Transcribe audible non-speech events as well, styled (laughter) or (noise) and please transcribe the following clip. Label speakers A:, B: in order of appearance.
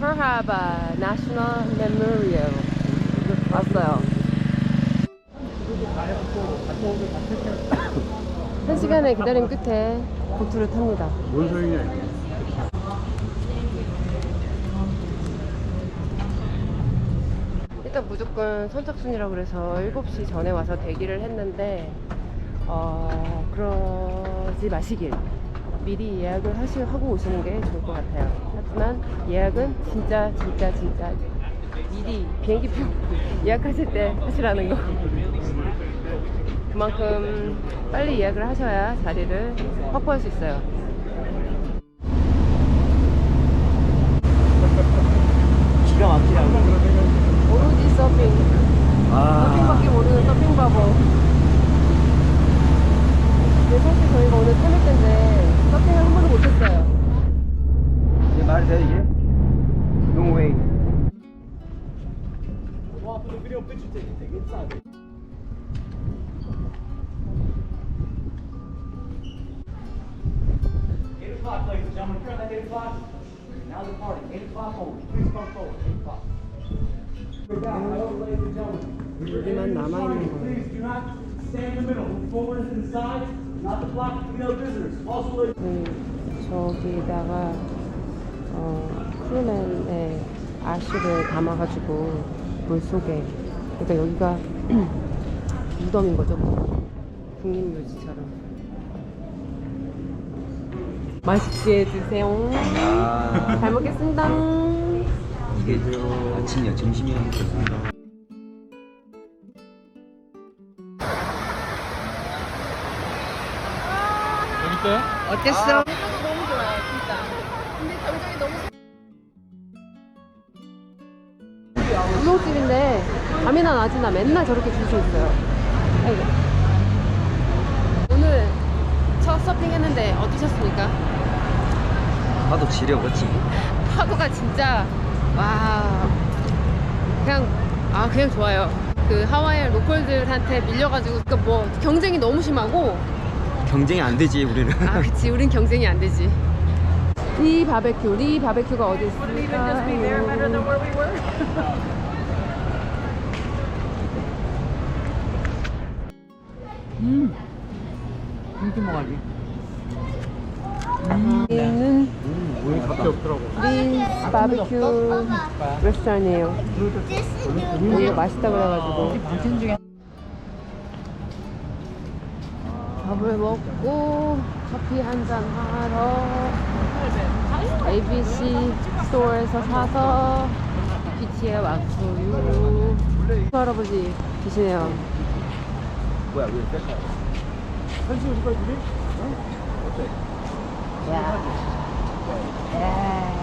A: 알라바 National Memorial 왔어요. 한 시간의 기다림 끝에 보트를 탑니다.
B: 뭔 소리냐 이거.
A: 일단 무조건 선착순이라고 그래서 7시 전에 와서 대기를 했는데 어, 그러지 마시길 미리 예약을 하시, 하고 오시는 게 좋을 것 같아요. 하지만 예약은 진짜 진짜 진짜 미리 비행기표 (laughs) 예약하실 때 하시라는 거. 그만큼 빨리 예약을 하셔야 자리를 확보할 수 있어요.
C: 기가 막히라고.
A: 오로지 서핑. 서핑밖에 모르는 서핑 바보.
C: Eight o'clock, ladies and gentlemen. Turn that eight o'clock. Now the party. Eight o'clock only. Please come forward. Eight o'clock. We're back. Hello, ladies and gentlemen.
A: 여기만 남아있는 거예요.
C: Please do not stand in the middle. Move forward and to the side. Not to block the other visitors. Also, ladies.
A: 그, 저기다가 어, 크루맨의 아쉬를 담아가지고 물 속에 그러니까 여기가 (clears throat) 무덤인 거죠. 뭐. 국립묘지처럼. 맛있게 드세요.
D: 아,
A: 잘 먹겠습니다.
D: 이게 아침이야, 점심이야.
A: 어땠어? 너무 좋아요, 진짜. 근데 감정이 너무. 우동집인데 밤이나 낮이나 맨날 저렇게 줄서 있어요. 아이고. 오늘 첫 서핑 했는데 어떠셨습니까?
D: 파도 지려, 그렇지? (laughs)
A: 파도가 진짜 와 그냥 아 그냥 좋아요. 그 하와이 로컬들한테 밀려가지고 그러니까 뭐 경쟁이 너무 심하고
D: 경쟁이 안 되지, 우리는.
A: 아, 그치. 우린 경쟁이 안 되지. 리 바베큐. 리 바베큐가 어디 있습니까? (laughs)
C: 이렇게 먹어야지.
A: 여기는
B: 오늘 밖에 없더라고.
A: 리 바베큐 레스토랑이에요. 여기 맛있다 그래가지고
C: 중에
A: 밥을 먹고 커피 한 잔 하러 ABC 스토어에서 사서 비치에 왔어요. 할아버지 계시네요.
D: 뭐야, 왜 뺄까?
B: 한시 오실까 둘이?
A: 야. 야.